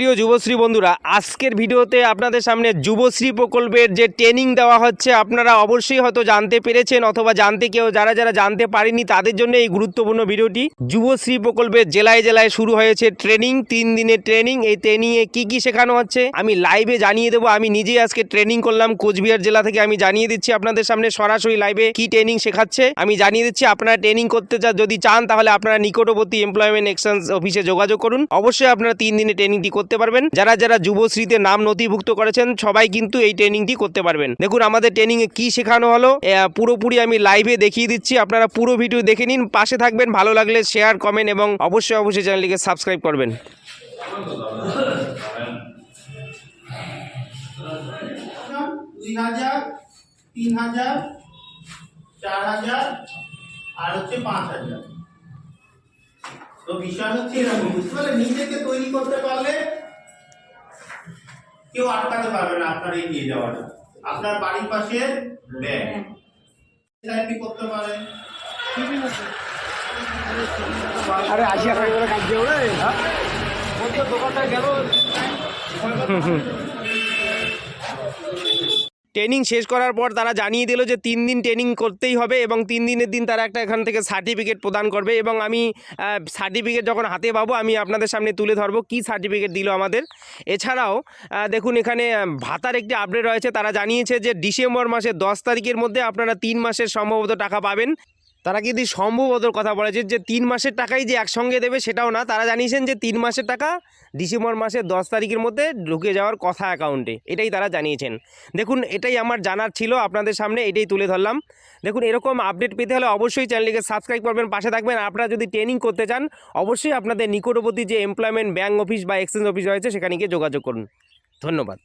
প্রিয় যুবশ্রী বন্ধুরা, আজকের ভিডিওতে আপনাদের সামনে যুবশ্রী প্রকল্পের যে ট্রেনিং দেওয়া হচ্ছে, আপনারা অবশ্যই হয়তো জানতে পেরেছেন অথবা জানতে কেউ, যারা যারা জানতে পারেনি তাদের জন্য এই গুরুত্বপূর্ণ ভিডিওটি। যুবশ্রী প্রকল্পের জেলায় জেলায় শুরু হয়েছে ট্রেনিং তিন দিনের ট্রেনিং এই ট্রেনিংয়ে কি কি শেখানো হচ্ছে, আমি লাইভে জানিয়ে দেবো। আমি নিজেই আজকে ট্রেনিং করলাম, কোচবিহার জেলা থেকে আমি জানিয়ে দিচ্ছি আপনাদের সামনে সরাসরি লাইভে কি ট্রেনিং শেখাচ্ছে। আমি জানিয়ে দিচ্ছি, আপনারা ট্রেনিং করতে চা যদি চান, তাহলে আপনারা নিকটবর্তী এমপ্লয়মেন্ট এক্সচেঞ্জ অফিসে যোগাযোগ করুন। অবশ্যই আপনারা তিন দিনে ট্রেনিংটি করতে পারবেন। যারা যারা যুবশ্রীতে নাম নথিভুক্ত করেছেন, সবাই কিন্তু এই ট্রেনিংটি করতে পারবেন। দেখুন, আমাদের ট্রেনিং এ কি শেখানো হলো। পুরোপুরি আমি লাইভে দেখিয়ে দিচ্ছি। আপনারা পুরো ভিডিও দেখে নিন। পাশে থাকবেন। ভালো লাগলে শেয়ার কমেন্ট এবং অবশ্যই অবশ্যই চ্যানেলটিকে সাবস্ক্রাইব করবেন। দুই হাজার, তিন হাজার, চার হাজার, আর হচ্ছে পাঁচ হাজার। তো বিষয় হচ্ছে এরকম, বুঝতে পারলে নিজেকে তৈরি করতে পারলে কেউ আটকাতে পারবে না আপনার এই নিয়ে যাওয়াটা। আপনার বাড়ির পাশে ব্যাংক কি করতে পারে? আরে আশি টাকা করে কাজ দিয়ে ওরে দোকানটা গেল। ট্রেনিং শেষ করার পর তারা জানিয়ে দিল যে তিন দিন ট্রেনিং করতেই হবে এবং তিন দিনের দিন তারা একটা এখান থেকে সার্টিফিকেট প্রদান করবে এবং আমি সার্টিফিকেট যখন হাতে পাবো আমি আপনাদের সামনে তুলে ধরবো কি সার্টিফিকেট দিল আমাদের। এছাড়াও দেখুন এখানে ভাতার একটি আপডেট রয়েছে। তারা জানিয়েছে যে ডিসেম্বর মাসের দশ তারিখের মধ্যে আপনারা তিন মাসের সম্ভবত টাকা পাবেন। তারা কিন্তু সম্ভবত কথা বলেছে যে তিন মাসের টাকাই যে একসঙ্গে দেবে সেটাও না। তারা জানিয়েছেন যে, তিন মাসের টাকা ডিসেম্বর মাসের দশ তারিখের মধ্যে ঢুকে যাওয়ার কথা অ্যাকাউন্টে। এটাই তারা জানিয়েছেন। দেখুন, এটাই আমার জানার ছিল আপনাদের সামনে, এটাই তুলে ধরলাম। দেখুন, এরকম আপডেট পেতে হলে অবশ্যই চ্যানেলটিকে সাবস্ক্রাইব করবেন, পাশে থাকবেন। আপনারা যদি ট্রেনিং করতে চান, অবশ্যই আপনাদের নিকটবর্তী যে এমপ্লয়মেন্ট ব্যাঙ্ক অফিস বা এক্সচেঞ্জ অফিস রয়েছে, সেখানে গিয়ে যোগাযোগ করুন। ধন্যবাদ।